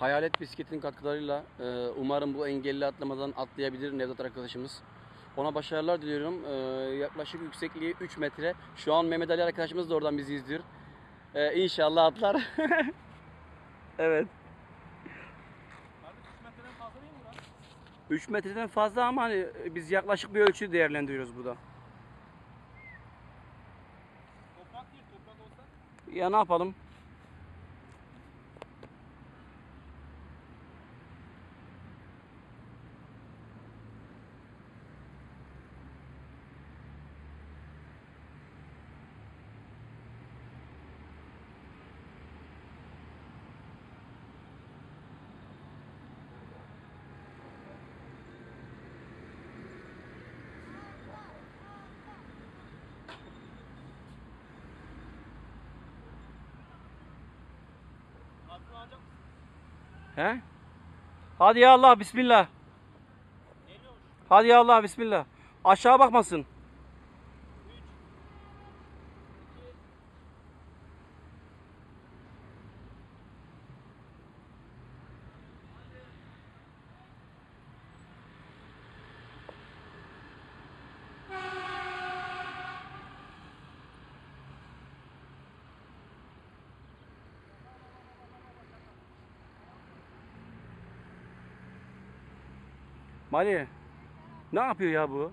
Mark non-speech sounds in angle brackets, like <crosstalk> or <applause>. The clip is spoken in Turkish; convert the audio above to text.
Hayalet Bisiklet'in katkılarıyla e, umarım bu engelli atlamadan atlayabilir Nevzat arkadaşımız. Ona başarılar diliyorum. E, yaklaşık yüksekliği 3 metre. Şu an Mehmet Ali arkadaşımız da oradan bizi izliyor. E, inşallah atlar. <laughs> evet. Kardeş 3 metreden fazla değil mi lan? 3 metreden fazla ama hani biz yaklaşık bir ölçü değerlendiriyoruz burada. Toprak değil toprak olsa. Ya ne yapalım? He? Hadi ya Allah bismillah. Hadi ya Allah bismillah. Aşağı bakmasın. Mali. Ne yapıyor ya bu?